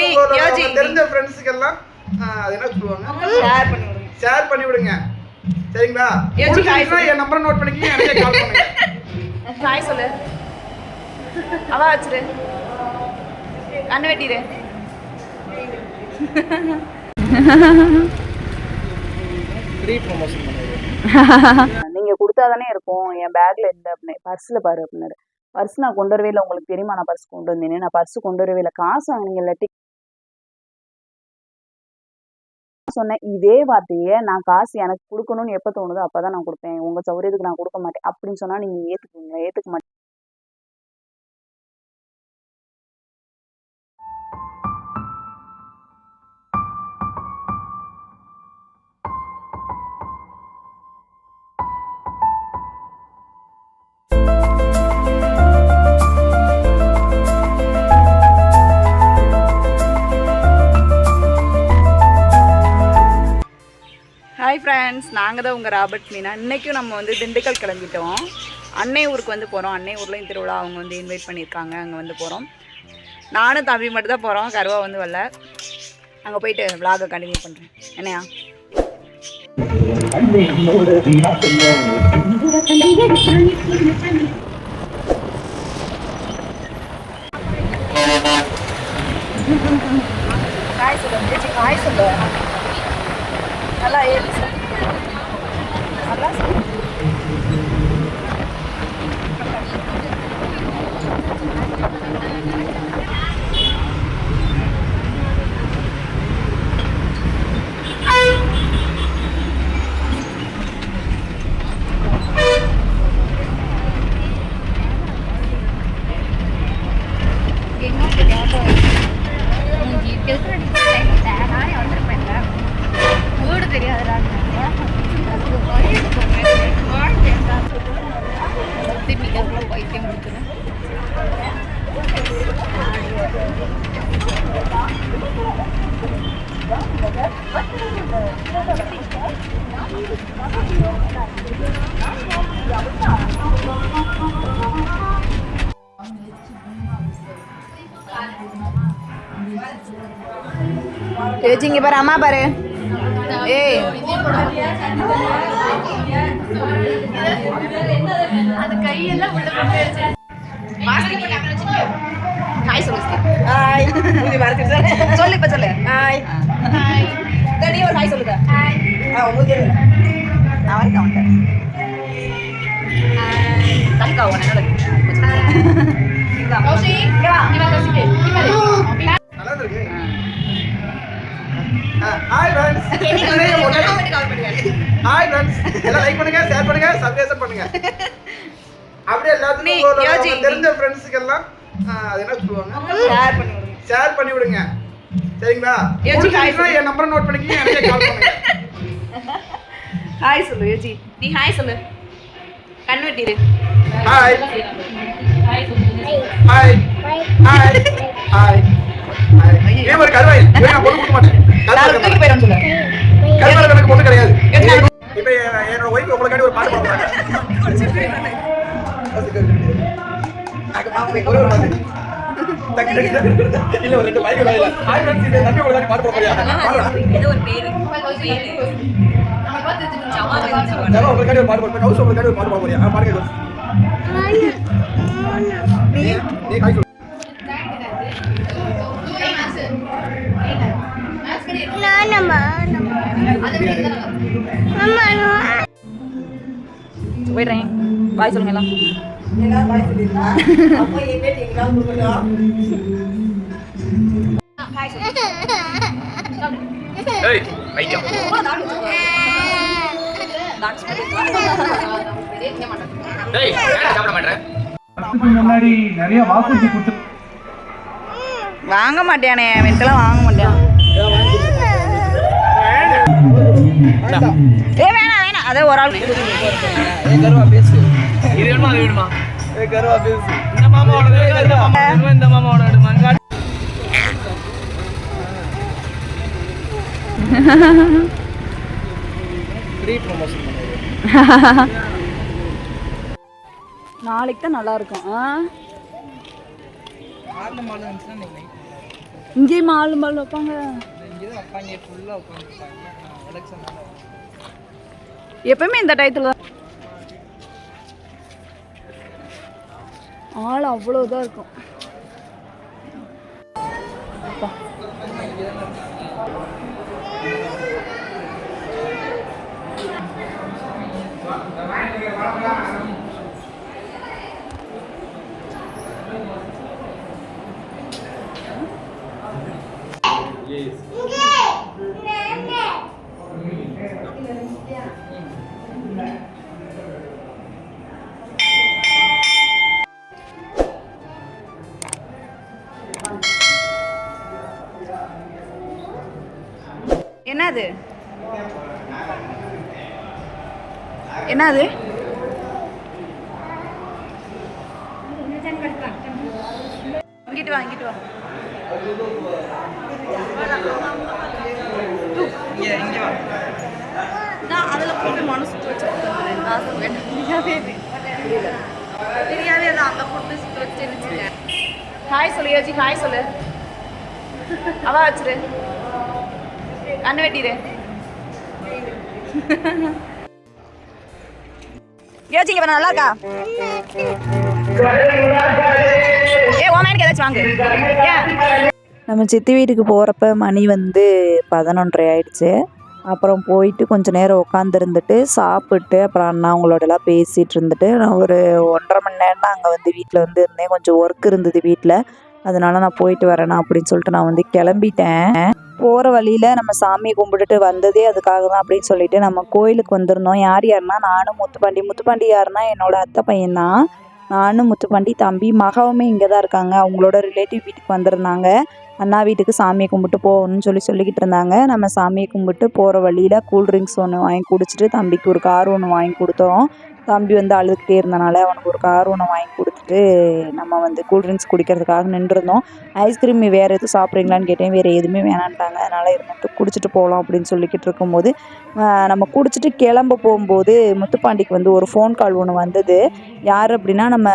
நீ யோசி. தெரிஞ்ச ஃப்ரெண்ட்ஸுக்கு எல்லாம் அது என்ன சொல்லுவாங்க? ஷேர் பண்ணி விடுங்க ஷேர் பண்ணி விடுங்க சரிங்களா யோசி, பிடிச்சிருந்துச்சுன்னா என் நம்பரை நோட் பண்ணிக்கங்க எனக்கே கால் பண்ணுங்க. ஹாய் சொல்லு. அவா வச்சிரு. கண்ணு நீங்க கொடுத்தாதானே இருக்கும். என் பேக்ல இல்லை அப்படின்னு. பர்ஸ்ல பாரு அப்படின்னாரு. பர்ஸ் நான் கொண்டு வரவே இல்லை. உங்களுக்கு தெரியுமா? நான் பர்ஸ் கொண்டு வந்தேன்னு நான் பர்ஸ் கொண்டு வரவே இல்லை. காசு வாங்கினீங்க இல்லாட்டி சொன்னேன் இதே வார்த்தையே நான் காசு எனக்கு கொடுக்கணும்னு எப்போ தோணுதோ அப்பதான் நான் கொடுப்பேன். உங்க சௌரியத்துக்கு நான் கொடுக்க மாட்டேன். அப்படின்னு சொன்னா நீங்க ஏத்துக்குவீங்க ஏத்துக்க மாட்டேன் நாங்கள் தான் உங்கள் ராபர்ட் மீனா. இன்றைக்கும் நம்ம வந்து திண்டுக்கல் கிளம்பிட்டோம். அன்னை ஊருக்கு வந்து போகிறோம் அன்னை ஊர்லேயும் திருவிழா அவங்க வந்து இன்வைட் பண்ணியிருக்காங்க. அங்கே வந்து போகிறோம் நானும் தம்பி மட்டும் தான் போகிறோம் கருவா வந்து வரல. அங்கே போயிட்டு விலாகை கண்டினியூ பண்ணுறேன் என்னையா? காய் சொல்லு காய் சொல்லு நல்லா ஏறி சொல்லு நல்லா சொல்லு ஜெஜி இங்கே பாரு அம்மா பாரு ஏய் ஹாய் சொல்லு ஹாய் சொல்லு இப்போ சொல்லு ஹாய் ஹாய் நீ ஒரு ஹாய் சொல்லுங்க ஹாய் ஆ உங்களுக்கு நான் தனிக்கா ஹாய் ஃப்ரெண்ட்ஸ் எல்லாம் லைக் பண்ணுங்க ஷேர் பண்ணுங்க சப்ஸ்கிரைப் பண்ணுங்க. அப்படியே எல்லாத்துக்கும் தெரிஞ்ச ஃப்ரெண்ட்ஸுக்கு எல்லாம் ஆ, அது என்ன சொல்லுவாங்க? ஷேர் பண்ணி விடுங்க ஷேர் பண்ணி விடுங்க சரிங்களா என் நம்பரை நோட் பண்ணிக்கங்க எனக்கே கால் பண்ணுங்க. ஹாய் சொல்லு யோஜி. நீ ஹாய் சொல்லு. கண் வெட்டிடு hi hi hi hi hi ஏன் ஒரு கருவாய்? நான் பொண்ணு கொடுக்க மாட்டேன். கருவாய் எனக்கு பொண்ணு கிடையாது. இப்போ என்- என்னோட ஒய்ஃப் உங்களுக்காண்டி ஒரு பாட்டு பாடுறாங்க. இல்ல ஒரு ரெண்டு பைக் இல்ல ஹாய் ஃப்ரெண்ட்ஸ் இது தம்பி உங்களுக்காண்டி பாட்டு பாட போறியா? பாடுறா. ஏதோ ஒரு பேரு. ஜவா உங்களுக்காண்டி ஒரு பாட்டு பாடுறேன் கௌசம் உங்களுக்காண்டி ஒரு பாட்டு பாட போறியா? ஆ, பாடுங்க. நீ நீ பாய் சொல்லுங்க எல்லாம். மாட்டேன் முன்னாடி நிறைய வாக்குறுதி கொடுத்து வாங்க மாட்டியானே வெண்டெல்லாம் வாங்க மாட்டியான். ஏ வேணாம் வேணாம். அதே ஒரு ஆள் பேசு. இது வேணுமா அது வேணுமா? கருவா இந்த மாமாவோட இந்த மாமா இந்த மாமாவோட மங்காடி ஃப்ரீ ப்ரொமோஷன் பண்ணுங்க நாளைக்கு தான் நல்லா இருக்கும். இங்கேயும் ஆளு மால் வைப்பாங்க. எப்பவுமே இந்த டயத்தில் ஆள் அவ்வளோதான் இருக்கும். என்னது என்னது? இங்கிட்டு வா இங்கிட்டு வா. இங்கே இங்கே வா. நான் அதில் போட்டு மனசு சுற்றி வச்சு உட்காந்துறேன் நான் சொல்லுவேன் தெரியாதே அது அங்கே போட்டு சுற்றி வச்சு வச்சுருக்கேன் ஹாய் சொல்லு யோசி ஹாய் சொல்லு. அவா வச்சிரு. கண்ணு வெட்டிடு யோசிங்க பண்ண நல்லா இருக்கா? ஏ ஓமேனுக்கு ஏதாச்சும் வாங்கு. ஏன்? நம்ம சித்தி வீட்டுக்கு போகிறப்ப மணி வந்து பதினொன்றரை ஆயிடுச்சு. அப்புறம் போயிட்டு கொஞ்சம் நேரம் உட்காந்துருந்துட்டு சாப்பிட்டு அப்புறம் அண்ணா அவங்களோடலாம் பேசிகிட்டு இருந்துட்டு நான் ஒரு ஒன்றரை மணி நேரம் தான் அங்கே வந்து வீட்டில் வந்து இருந்தேன். கொஞ்சம் ஒர்க் இருந்தது வீட்டில் அதனால நான் போயிட்டு வரேனா அப்படின்னு சொல்லிட்டு நான் வந்து கிளம்பிட்டேன். போகிற வழியில் நம்ம சாமியை கும்பிட்டுட்டு வந்ததே அதுக்காக தான் அப்படின்னு சொல்லிட்டு நம்ம கோயிலுக்கு வந்திருந்தோம். யார் யாருன்னா நானும் முத்துப்பாண்டி. முத்துப்பாண்டி யாருன்னா என்னோட அத்தை பையன்தான். நானும் முத்துப்பாண்டி தம்பி மகவுமே இங்கே தான் இருக்காங்க. அவங்களோட ரிலேட்டிவ் வீட்டுக்கு வந்திருந்தாங்க. அண்ணா வீட்டுக்கு சாமியை கும்பிட்டு போகணும்னு சொல்லி சொல்லிக்கிட்டு இருந்தாங்க. நம்ம சாமியை கும்பிட்டு போகிற வழியில் கூல் ட்ரிங்க்ஸ் ஒன்று வாங்கி குடிச்சிட்டு தம்பிக்கு ஒரு கார் ஒன்று வாங்கி கொடுத்தோம். தம்பி வந்து அழுதுகிட்டே இருந்தனால அவனுக்கு ஒரு கார் ஒன்று வாங்கி கொடுத்துட்டு நம்ம வந்து கூல்ட்ரிங்க்ஸ் குடிக்கிறதுக்காக நின்றுருந்தோம். ஐஸ்கிரீம் வேறு எதுவும் சாப்பிட்றீங்களான்னு கேட்டேன். வேறு எதுவுமே வேணான்ட்டாங்க. அதனால் இருந்துட்டு குடிச்சிட்டு போகலாம் அப்படின்னு சொல்லிக்கிட்டு இருக்கும்போது நம்ம குடிச்சிட்டு கிளம்ப போகும்போது முத்துப்பாண்டிக்கு வந்து ஒரு ஃபோன் கால் ஒன்று வந்தது. யார் அப்படின்னா நம்ம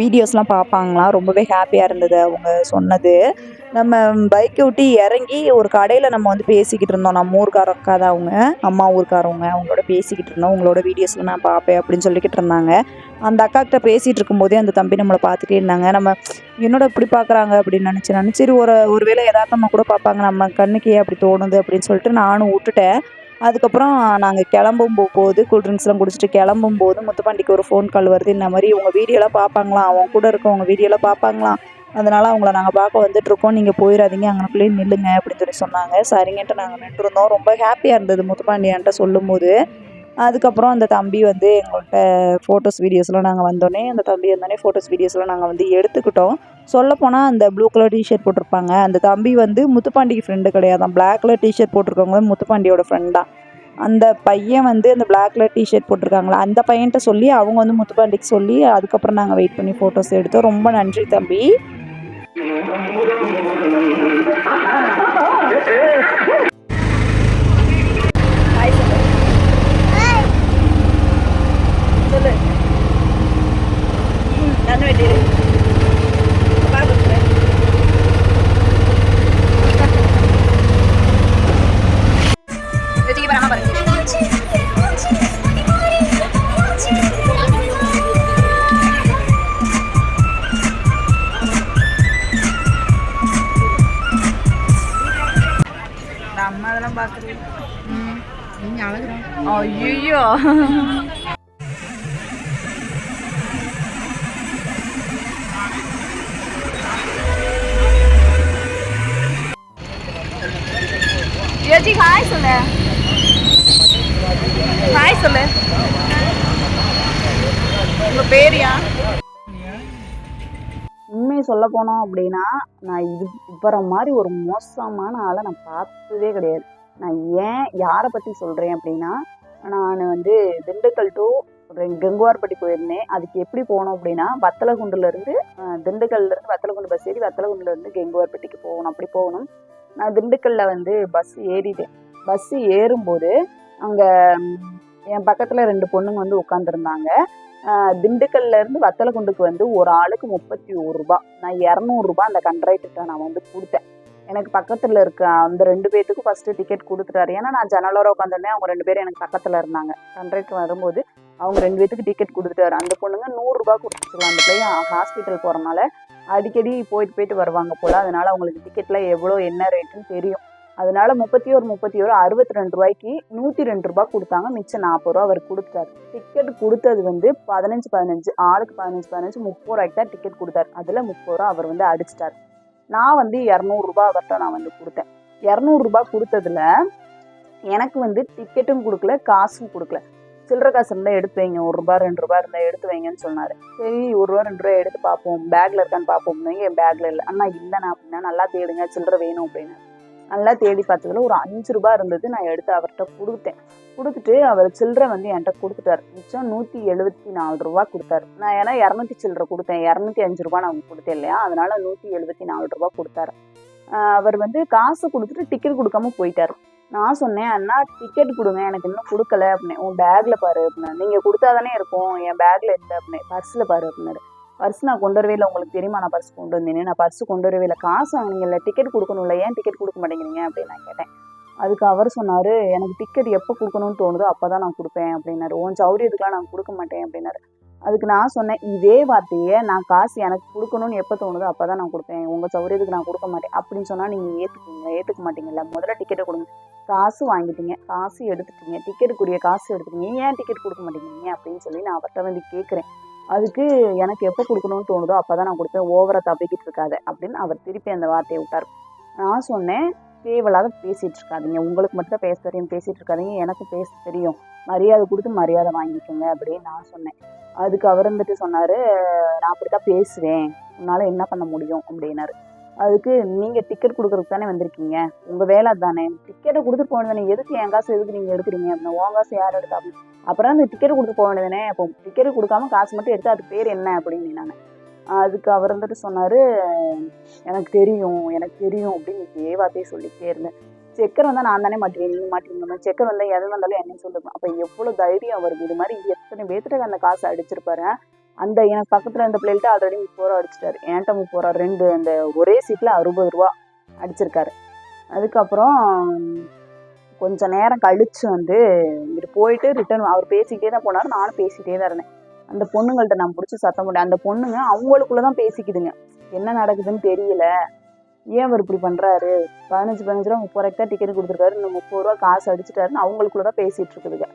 வீடியோஸ்லாம் பார்ப்பாங்களாம் ரொம்பவே ஹாப்பியாக இருந்தது அவங்க சொன்னது. நம்ம பைக்கை விட்டு இறங்கி ஒரு கடையில் நம்ம வந்து பேசிக்கிட்டு இருந்தோம். நம்ம ஊருக்கார அக்கா தான் அவங்க. அம்மா ஊருக்காரவங்க அவங்களோட பேசிக்கிட்டு இருந்தோம். உங்களோட வீடியோஸில் நான் பார்ப்பேன் அப்படின்னு சொல்லிக்கிட்டு இருந்தாங்க. அந்த அக்கா கிட்ட பேசிகிட்டு இருக்கும்போதே அந்த தம்பி நம்மளை பார்த்துட்டே இருந்தாங்க. நம்ம என்னோட இப்படி பார்க்குறாங்க அப்படின்னு நினச்சி நினச்சி ஒரு ஒரு வேளை எதார்த்தமாக கூட பார்ப்பாங்க. நம்ம கண்ணுக்கே அப்படி தோணுது அப்படின்னு சொல்லிட்டு நானும் விட்டுட்டேன். அதுக்கப்புறம் நாங்கள் கிளம்பும் போது கூல்ட்ரிங்க்ஸ்லாம் குடிச்சிட்டு கிளம்பும் போது முத்துப்பாண்டிக்கு ஒரு ஃபோன் கால் வருது. இந்த மாதிரி உங்கள் வீடியோலாம் பார்ப்பாங்களாம். அவங்க கூட இருக்கவங்க வீடியோலாம் பார்ப்பாங்களாம். அதனால் அவங்கள நாங்கள் பார்க்க வந்துட்டுருக்கோம் நீங்கள் போயிடாதீங்க அங்கனக்குள்ளேயே நில்லுங்க அப்படின்னு சொல்லி சொன்னாங்க. சரிங்கன்ட்டு நாங்கள் நின்றுருந்தோம் ரொம்ப ஹாப்பியாக இருந்தது முத்துப்பாண்டியான்ட்ட சொல்லும்போது. அதுக்கப்புறம் அந்த தம்பி வந்து எங்கள்கிட்ட ஃபோட்டோஸ் வீடியோஸ்லாம் நாங்கள் வந்தோடனே அந்த தம்பி வந்தோடனே ஃபோட்டோஸ் வீடியோஸ்லாம் நாங்கள் வந்து எடுத்துக்கிட்டோம். சொல்லப்போனால் அந்த ப்ளூ கலர் டிஷர்ட் போட்டிருப்பாங்க. அந்த தம்பி வந்து முத்துப்பாண்டிக்கு ஃப்ரெண்டு கிடையாதான். பிளாக் கலர் டிஷர்ட் போட்டிருக்கவங்க முத்துப்பாண்டியோட ஃப்ரெண்ட் தான். அந்த பையன் வந்து அந்த பிளாக் கலர் டிஷர்ட் போட்டிருக்காங்களா? அந்த பையன்கிட்ட சொல்லி அவங்க வந்து முத்துப்பாண்டிக்கு சொல்லி அதுக்கப்புறம் நாங்கள் வெயிட் பண்ணி ஃபோட்டோஸ் எடுத்தோம். ரொம்ப நன்றி தம்பி. சொல்லு. ஐயோ யோஜி ஹாய் சொல்லு. ஹாய் சொல்லு. உங்க பேரியா? உண்மையை சொல்ல போனோம் அப்படின்னா நான் இது இவரை மாதிரி ஒரு மோசமான ஆளை நான் பார்த்ததே கிடையாது. நான் ஏன் யாரை பற்றி சொல்கிறேன் அப்படின்னா நான் வந்து திண்டுக்கல் டு கங்குவார்பட்டி போயிருந்தேன். அதுக்கு எப்படி போனோம் அப்படின்னா வத்தலகுண்டுலேருந்து திண்டுக்கல்லேருந்து வத்தலகுண்டு பஸ் ஏறி வத்தலகுண்டுலேருந்து கெங்குவார்பட்டிக்கு போகணும். அப்படி போகணும். நான் திண்டுக்கல்லில் வந்து பஸ் ஏறிட்டேன். பஸ் ஏறும்போது அங்கே என் பக்கத்தில் ரெண்டு பொண்ணுங்க வந்து உட்காந்துருந்தாங்க திண்டுக்கல்லேருந்து வத்தலகுண்டுக்கு வந்து ஒரு ஆளுக்கு முப்பத்தி ஒரு ரூபா நான் இரநூறுபா அந்த கண்ட்ராக்டர்கிட்ட நான் வந்து கொடுத்தேன். எனக்கு பக்கத்துல இருக்க அந்த ரெண்டு பேத்துக்கும் ஃபர்ஸ்ட் டிக்கெட் கொடுத்துட்டாரு. ஏன்னா நான் ஜன்னலோர உட்காந்துருந்தேன் அவங்க ரெண்டு பேரும் எனக்கு பக்கத்துல இருந்தாங்க. கண்ட்ராக்டர் வரும்போது அவங்க ரெண்டு பேத்துக்கு டிக்கெட் கொடுத்துட்டாரு. அந்த பொண்ணுங்க நூறுரூபா கொடுத்துருக்கலாம் அந்த பிள்ளைய ஹாஸ்பிட்டல் போறனால அடிக்கடி போயிட்டு போயிட்டு வருவாங்க போல. அதனால அவங்களுக்கு டிக்கெட்ல எவ்வளோ என்ன ரேட்டுன்னு தெரியும். அதனால முப்பத்தி ஒரு முப்பத்தி ஒரு அறுபத்தி ரெண்டு ரூபாய்க்கு நூற்றி ரெண்டு ரூபாய் கொடுத்தாங்க. மிச்சம் நாற்பது ரூபா அவர் கொடுத்தாரு டிக்கெட் கொடுத்தது வந்து பதினஞ்சு பதினஞ்சு ஆளுக்கு பதினஞ்சு பதினஞ்சு முப்பது ரூபாய்க்கு தான் டிக்கெட் கொடுத்தாரு. அதில் முப்பது ரூபா அவர் வந்து அடிச்சிட்டாரு. நான் வந்து இரநூறுபா அவர்கிட்ட நான் வந்து கொடுத்தேன். இரநூறுபா கொடுத்ததுல எனக்கு வந்து டிக்கெட்டும் கொடுக்கல காசும் கொடுக்கல. சில்லற காசு இருந்தால் எடுத்து வைங்க ஒரு ரூபா ரெண்டு ரூபா இருந்தால் எடுத்து வைங்கன்னு சொன்னார். சரி ஒரு ரூபா ரெண்டு ரூபா எடுத்து பார்ப்போம். பேக்கில் இருக்கான்னு பார்ப்போம். என் பேக்கில் இல்லை. அண்ணா இல்லைண்ணா அப்படின்னா நல்லா தேடுங்க சில்லற வேணும் அப்படின்னு நல்லா தேடி பார்த்ததுல ஒரு அஞ்சு ரூபா இருந்தது நான் எடுத்து அவர்கிட்ட கொடுத்தேன். கொடுத்துட்டு அவர் சில்லறை வந்து என்கிட்ட கொடுத்துட்டாரு. மிச்சம் நூற்றி எழுபத்தி நாலு ரூபா கொடுத்தாரு. நான் ஏன்னா இரநூத்தி சில்லறை கொடுத்தேன். இரநூத்தி அஞ்சு ரூபா நான் கொடுத்தேன் இல்லையா? அதனால நூற்றி எழுபத்தி நாலு ரூபா கொடுத்தாரு. அவர் வந்து காசு கொடுத்துட்டு டிக்கெட் கொடுக்காம போயிட்டார். நான் சொன்னேன் அண்ணா டிக்கெட் கொடுங்க. எனக்கு இன்னும் கொடுக்கல. அப்படின்னு உன் பேக்ல பாரு. அப்படின்னா நீங்க கொடுத்தாதானே இருக்கும். என் பேக்ல இல்லை அப்படின்னு பர்ஸ்ல பாரு. அப்படின்னாரு. பர்ஸ் நான் கொண்டு வரவே இல்லை உங்களுக்கு தெரியுமா? நான் பர்ஸ் கொண்டு வந்தேன். நான் பர்ஸ் கொண்டு வரவே இல்லை காசு வாங்கினீங்கல்ல. டிக்கெட் கொடுக்கணும்ல ஏன் டிக்கெட் கொடுக்க மாட்டேங்கிறீங்க? அப்படின்னு நான் கேட்டேன். அதுக்கு அவர் சொன்னார் எனக்கு டிக்கெட் எப்போ கொடுக்கணும்னு தோணுதோ அப்போ தான் நான் கொடுப்பேன் அப்படின்னாரு. உன் சௌரியத்துக்குலாம் நான் கொடுக்க மாட்டேன் அப்படின்னாரு. அதுக்கு நான் சொன்னேன் இதே வார்த்தையை நான் காசு எனக்கு கொடுக்கணும்னு எப்போ தோணுதோ அப்போ தான் நான் கொடுப்பேன். உங்கள் சௌரியத்துக்கு நான் கொடுக்க மாட்டேன் அப்படின்னு சொன்னால் நீங்கள் ஏற்றுக்குங்க ஏற்றுக்க மாட்டீங்கல்ல. முதல்ல டிக்கெட்டை கொடுங்க. காசு வாங்கிட்டீங்க. காசு எடுத்துட்டீங்க. டிக்கெட்டுக்குரிய காசு எடுத்துட்டீங்க. ஏன் டிக்கெட் கொடுக்க மாட்டேங்கிறீங்க? அப்படின்னு சொல்லி நான் அவர்கிட்ட வந்து கேட்குறேன் அதுக்கு எனக்கு எப்போ கொடுக்கணும்னு தோணுதோ அப்போ தான் நான் கொடுப்பேன். ஓவரை தப்பிக்கிட்டு இருக்காது அப்படின்னு அவர் திருப்பி அந்த வார்த்தையை விட்டார். நான் சொன்னேன் தேவையில்லாத பேசிகிட்டு இருக்காதிங்க. உங்களுக்கு மட்டும் தான் பேச தெரியும். பேசிகிட்டு இருக்காதிங்க. எனக்கு பேச தெரியும். மரியாதை கொடுத்து மரியாதை வாங்கிக்கோங்க. அப்படின்னு நான் சொன்னேன். அதுக்கு அவர் வந்துட்டு சொன்னார் நான் அப்படி தான் பேசுவேன். உன்னால் என்ன பண்ண முடியும்? அப்படின்னாரு. அதுக்கு நீங்க டிக்கெட் கொடுக்கறதுக்கு தானே வந்திருக்கீங்க. உங்க வேலை தானே டிக்கெட்டை கொடுத்துட்டு போக தானே. எதுக்கு என் காசு எதுக்கு நீங்க எடுக்கிறீங்க அப்படின்னா உன் காசு யார் எடுத்தா அப்படின்னு அப்புறம் அந்த டிக்கெட் கொடுத்து போக வேண்டியதானே அப்போ டிக்கெட் கொடுக்காம காசு மட்டும் எடுத்து அது பேர் என்ன அப்படின்னு நான். அதுக்கு அவர் வந்துட்டு சொன்னாரு எனக்கு தெரியும் எனக்கு தெரியும் அப்படின்னு தேவாத்தே வார்த்தையை சொல்லிட்டே இருந்தேன். செக்கர் வந்தால் நான் தானே மாட்டுவேன் நீங்கள் மாட்டீங்க. செக்கர் வந்தால் எது வந்தாலும் என்ன சொல்லுவேன் அப்போ எவ்வளோ தைரியம் வருது? இது மாதிரி எத்தனை பேர்த்துட்டு அந்த காசை அடிச்சிருப்பாரு அந்த எனக்கு பக்கத்தில் இருந்த பிள்ளைகிட்ட ஆல்ரெடி முப்பது ரூபா அடிச்சிட்டாரு. ஏன்ட்ட முப்பது ரூபா ரெண்டு அந்த ஒரே சீட்டில் அறுபது ரூபா அடிச்சிருக்காரு. அதுக்கப்புறம் கொஞ்ச நேரம் கழிச்சு வந்து இங்கிட்டு போயிட்டு ரிட்டர்ன் அவர் பேசிக்கிட்டே தான் போனார் நானும் பேசிக்கிட்டே தான் இருந்தேன். அந்த பொண்ணுங்கள்ட்ட நான் பிடிச்சி சத்தம் போட்டேன். அந்த பொண்ணுங்க அவங்களுக்குள்ளே தான் பேசிக்குதுங்க. என்ன நடக்குதுன்னு தெரியல. ஏன் அவர் இப்படி பண்றாரு? பதினஞ்சு பதினஞ்சு ரூபா முப்பது ரூபாய்க்கு தான் டிக்கெட் கொடுத்துருக்காரு. இன்னும் முப்பது ரூபா காசு அடிச்சிட்டாருன்னு அவங்களுக்குள்ள தான் பேசிட்டு இருக்குதுங்க.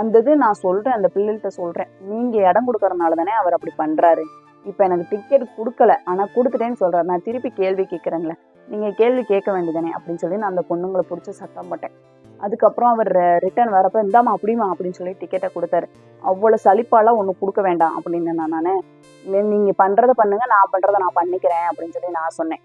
அந்த இது நான் சொல்கிறேன் அந்த பிள்ளைகிட்ட சொல்கிறேன் நீங்கள் இடம் கொடுக்கறனால தானே அவர் அப்படி பண்ணுறாரு இப்போ எனக்கு டிக்கெட் கொடுக்கல ஆனால் கொடுத்துட்டேன்னு சொல்றாரு. நான் திருப்பி கேள்வி கேட்குறேங்களே நீங்கள் கேள்வி கேட்க வேண்டியதானே அப்படின்னு சொல்லி நான் அந்த பொண்ணுங்களை பிடிச்சி சத்தம் போட்டேன். அதுக்கப்புறம் அவர் ரிட்டர்ன் வரப்போ இந்தாமா அப்படிமா அப்படின்னு சொல்லி டிக்கெட்டை கொடுத்தாரு. அவ்வளோ சலிப்பாலாம் ஒன்று கொடுக்க வேண்டாம் அப்படின்னு நான் நான் நீங்கள் பண்ணுறத பண்ணுங்க நான் பண்ணுறதை நான் பண்ணிக்கிறேன் அப்படின்னு சொல்லி நான் சொன்னேன்.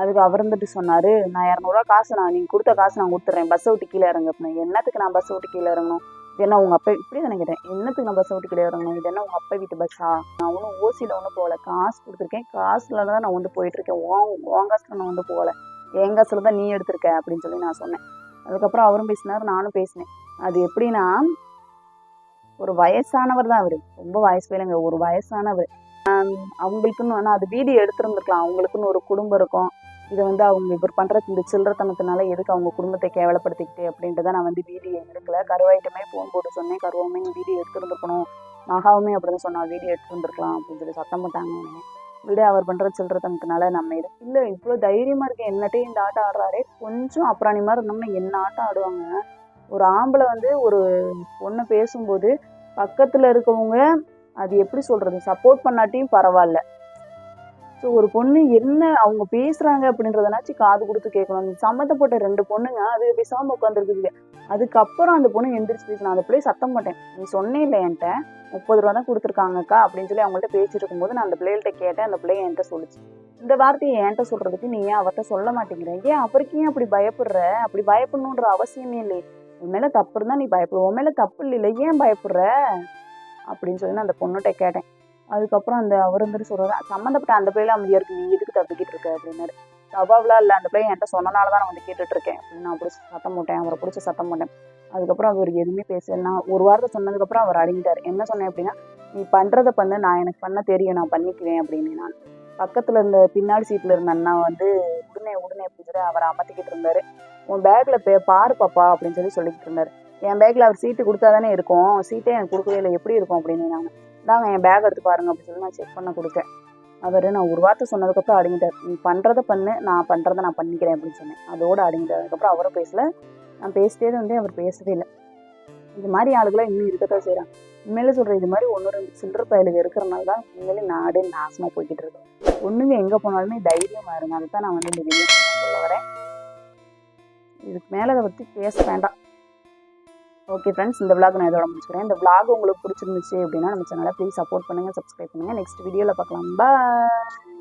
அதுக்கு அவர் இருந்துட்டு சொன்னார் நான் இரநூறுவா காசு நான் நீங்கள் கொடுத்த காசு நான் கொடுத்துட்றேன். பஸ்ஸை விட்டு கீழே இறங்க என்னத்துக்கு நான் பஸ்ஸை விட்டு கீழே இறங்கணும்? இது என்ன உங்கள் அப்பா இப்படி நினைக்கிறேன் என்னத்துக்கு நான் பஸ் விட்டு கிடையாது இது என்ன உங்கள் அப்பா வீட்டு பஸ்ஸா நான் ஒன்றும் ஓசியில் ஒன்றும் போகல. காசு கொடுத்துருக்கேன். காசுல தான் நான் வந்து போயிட்டுருக்கேன். உன் ஓ காசுல நான் வந்து போகல. என் காசுல தான் நீ எடுத்திருக்க அப்படின்னு சொல்லி நான் சொன்னேன். அதுக்கப்புறம் அவரும் பேசினார் நானும் பேசினேன். அது எப்படின்னா ஒரு வயசானவர் தான் அவர். ரொம்ப வயசு இல்லைங்க ஒரு வயசானவர். அவங்களுக்குன்னு ஆனால் அது வீடியோ எடுத்திருந்துருக்கலாம். அவங்களுக்குன்னு ஒரு குடும்பம் இருக்கும். இதை வந்து அவங்க இவர் பண்ணுற இந்த சில்லறத்தனத்தினால எதுக்கு அவங்க குடும்பத்தை கேவலப்படுத்திக்கிட்டு அப்படின்ட்டு தான் நான் வந்து வீடியோ எடுக்கல. கருவாயிட்டமே ஃபோன் போட்டு சொன்னேன். கருவாமே வீடியோ எடுத்துருந்துருக்கணும் மகாவுமே அப்படி தான் சொன்னா வீடியோ எடுத்துருந்துருக்கலாம் அப்படின்னு சொல்லி சத்தம் போட்டாங்க விட அவர் பண்ணுற சில்லறத்தனத்தினால நம்ம இது இல்லை இவ்வளோ தைரியமாக இருக்கு. என்னட்டே இந்த ஆட்டம் ஆடுறாரே. கொஞ்சம் அப்புறாணி மாதிரி இருந்தோம்னா என்ன ஆட்டம் ஆடுவாங்க? ஒரு ஆம்பளை வந்து ஒரு பொண்ணை பேசும்போது பக்கத்தில் இருக்கவங்க அது எப்படி சொல்கிறது சப்போர்ட் பண்ணாட்டியும் பரவாயில்ல. ஸோ ஒரு பொண்ணு என்ன அவங்க பேசுகிறாங்க அப்படின்றதனாச்சும் காது கொடுத்து கேட்கணும். சம்மந்தப்பட்ட ரெண்டு பொண்ணுங்க அது பேசாமல் உட்காந்துருக்குது அதுக்கப்புறம் அந்த பொண்ணு எந்திரிச்சு பேசணும் அந்த பிள்ளைய சத்தம் போட்டேன். நீ சொன்னே இல்லை என்கிட்ட. முப்பது ரூபா தான் கொடுத்துருக்காங்கக்கா அப்படின்னு சொல்லி அவங்கள்ட்ட பேசிட்டு இருக்கும்போது நான் அந்த பிள்ளைகள்ட்ட கேட்டேன். அந்த பிள்ளைய என்கிட்ட சொல்லுச்சு. இந்த வார்த்தையை என்கிட்ட சொல்றதுக்கு நீ ஏன் அவர்கிட்ட சொல்ல மாட்டேங்கிற? ஏன் அவருக்கு ஏன் அப்படி பயப்படுற? அப்படி பயப்படணுன்ற அவசியமே இல்லை உன் மேல தப்பு இருந்தா நீ பயப்படு. உன் மேல தப்பு இல்லை ஏன் பயப்படுற? அப்படின்னு சொல்லி நான் அந்த பொண்ணுகிட்ட கேட்டேன். அதுக்கப்புறம் அந்த அவர் வந்துட்டு சொல்றாரு சம்மந்தப்பட்ட அந்த பிள்ளைல அமைதியா இருக்கு நீ எதுக்கு தப்பிக்கிட்டு இருக்க? அப்படின்னாரு. தவாவெலாம் இல்லை அந்த பிள்ளை என்கிட்ட சொன்னனால தான் நான் வந்து கேட்டுட்டு இருக்கேன். அப்படின்னு நான் பிடிச்சி சத்தம் போட்டேன் அவரை பிடிச்சி சத்தம் போட்டேன். அதுக்கப்புறம் அவர் எதுவுமே பேசலன்னா நான் ஒரு வாரத்தை சொன்னதுக்கப்புறம் அவர் அடங்கிட்டார். என்ன சொன்னேன் அப்படின்னா நீ பண்ணுறத பண்ணு நான் எனக்கு பண்ண தெரியும் நான் பண்ணிக்குவேன் அப்படின்னு நான். பக்கத்தில் இருந்த பின்னாடி சீட்டில் இருந்த அண்ணா வந்து உடனே உடனே அப்படின்னு சொல்லி அவரை அமர்த்திக்கிட்டு இருந்தாரு. உன் பேக்கில் பே பாரு பாப்பா அப்படின்னு சொல்லி சொல்லிக்கிட்டு இருந்தாரு. என் பேக்கில் அவர் சீட்டு கொடுத்தா தானே இருக்கும். சீட்டே எனக்கு கொடுக்கவே இல்லை. எப்படி இருக்கும்? அப்படின்னு நான் தாங்க என் பேக் எடுத்து பாருங்க அப்படின்னு சொல்லி நான் செக் பண்ண கொடுத்தேன். அவர் நான் ஒரு வார்த்தை சொன்னதுக்கப்புறம் அடங்கிட்டார். நீ பண்ணுறத பண்ணு நான் பண்ணுறத நான் பண்ணிக்கிறேன் அப்படின்னு சொன்னேன். அதோட அடங்கிட்டார். அதுக்கப்புறம் அவரும் பேசல. நான் பேசிட்டே வந்து அவர் பேசவே இல்லை. இது மாதிரி ஆளுகளாக இன்னும் இருக்கத்தான் செய்கிறாங்க உண்மையிலே சொல்கிறேன் இது மாதிரி ஒன்று ரெண்டு சில்லற பயலுக்கு இருக்கிறனால தான் உண்மையிலே நாடே நாசமாக போய்கிட்டு இருக்கு. ஒன்றுங்க எங்கே போனாலுமே தைரியமாக இருங்க. அதுதான் நான் வந்து இந்த வீடியோ சொல்ல வரேன். இதுக்கு மேலே அதை பற்றி பேச வேண்டாம். ஓகே ஃப்ரெண்ட்ஸ் இந்த விளாக் நான் இதோட முடிச்சுக்கிறேன். இந்த விளாக் உங்களுக்கு பிடிச்சிருந்துச்சு அப்படின்னா நம்ம சேனலை ப்ளீஸ் சப்போர்ட் பண்ணுங்கள் சப்ஸ்கிரைப் பண்ணுங்கள் நெக்ஸ்ட் வீடியோவில் பார்க்கலாம். பாய்